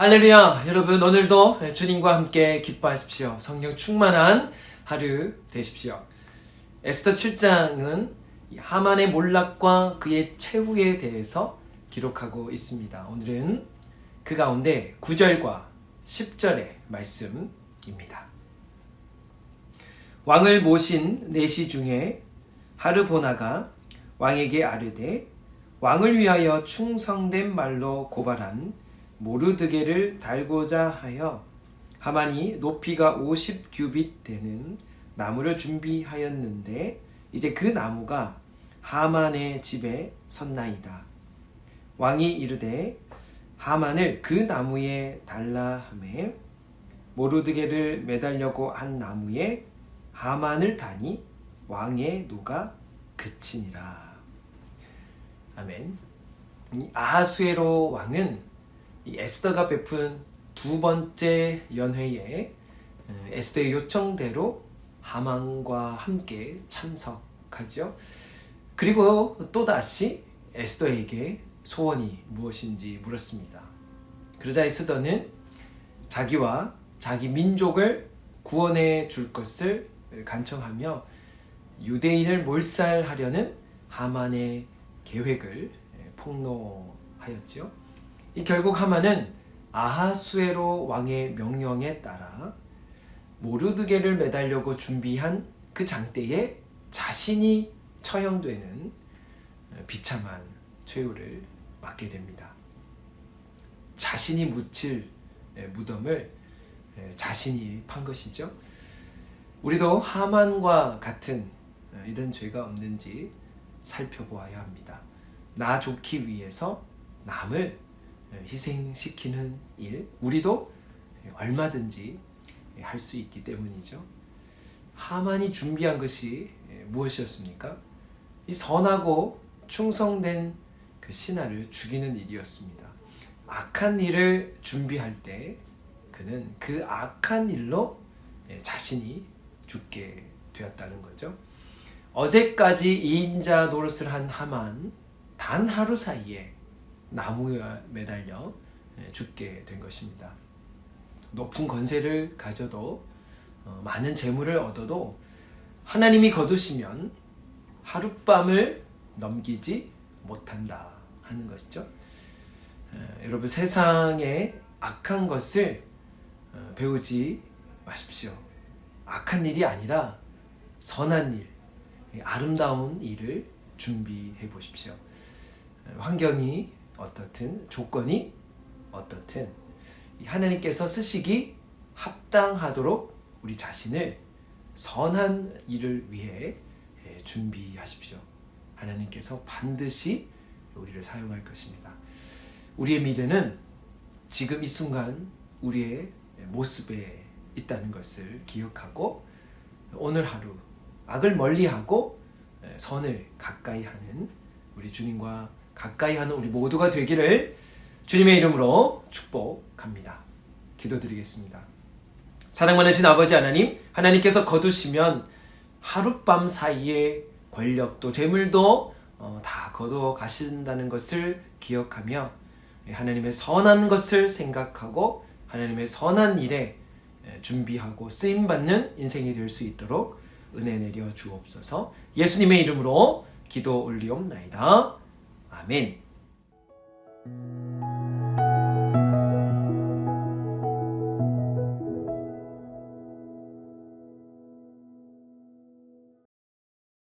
할렐루야! 여러분, 오늘도 주님과 함께 기뻐하십시오. 성령 충만한 하루 되십시오. 에스더 7장은 하만의 몰락과 그의 최후에 대해서 기록하고 있습니다. 오늘은 그 가운데 9절과 10절의 말씀입니다. 왕을 모신 내시 중에 하르보나가 왕에게 아뢰되 왕을 위하여 충성된 말로 고발한 모르드게를 달고자 하여 하만이 높이가 50 규빗 되는 나무를 준비하였는데 이제 그 나무가 하만의 집에 섰나이다. 왕이 이르되 하만을 그 나무에 달라 하매 모르드게를 매달려고 한 나무에 하만을 다니 왕의 노가 그치니라. 아멘. 이 아하수에로 왕은 이 에스더가 베푼 두 번째 연회에 어, 에스더의 요청대로 하만과 함께 참석하죠. 그리고 또 다시 에스더에게 소원이 무엇인지 물었습니다. 그러자 에스더는 자기와 자기 민족을 구원해 줄 것을 간청하며 유대인을 몰살하려는 하만의 계획을 폭로하였죠. 이 결국 하만은 아하수에로 왕의 명령에 따라 모르드게를 매달려고 준비한 그 장대에 자신이 처형되는 비참한 최후를 맞게 됩니다. 자신이 묻힐 무덤을 자신이 판 것이죠. 우리도 하만과 같은 이런 죄가 없는지 살펴보아야 합니다. 나 좋기 위해서 남을 희생시키는 일, 우리도 얼마든지 할 수 있기 때문이죠. 하만이 준비한 것이 무엇이었습니까? 이 선하고 충성된 그 신하를 죽이는 일이었습니다. 악한 일을 준비할 때 그는 그 악한 일로 자신이 죽게 되었다는 거죠. 어제까지 이인자 노릇을 한 하만 단 하루 사이에 나무에 매달려 죽게 된 것입니다. 높은 권세를 가져도 어, 많은 재물을 얻어도 하나님이 거두시면 하룻밤을 넘기지 못한다 하는 것이죠. 에, 여러분 세상의 악한 것을 어, 배우지 마십시오. 악한 일이 아니라 선한 일, 아름다운 일을 준비해 보십시오. 환경이 어떻든 조건이 어떻든 하나님께서 쓰시기 합당하도록 우리 자신을 선한 일을 위해 준비하십시오. 하나님께서 반드시 우리를 사용할 것입니다. 우리의 미래는 지금 이 순간 우리의 모습에 있다는 것을 기억하고 오늘 하루 악을 멀리하고 선을 가까이 하는 우리 주님과 가까이 하는 우리 모두가 되기를 주님의 이름으로 축복합니다. 기도드리겠습니다. 사랑 많으신 아버지 하나님, 하나님께서 거두시면 하룻밤 사이에 권력도 재물도 어, 다 거두어 가신다는 것을 기억하며 하나님의 선한 것을 생각하고 하나님의 선한 일에 준비하고 쓰임 받는 인생이 될 수 있도록 은혜 내려 주옵소서. 예수님의 이름으로 기도 올리옵나이다. 아멘.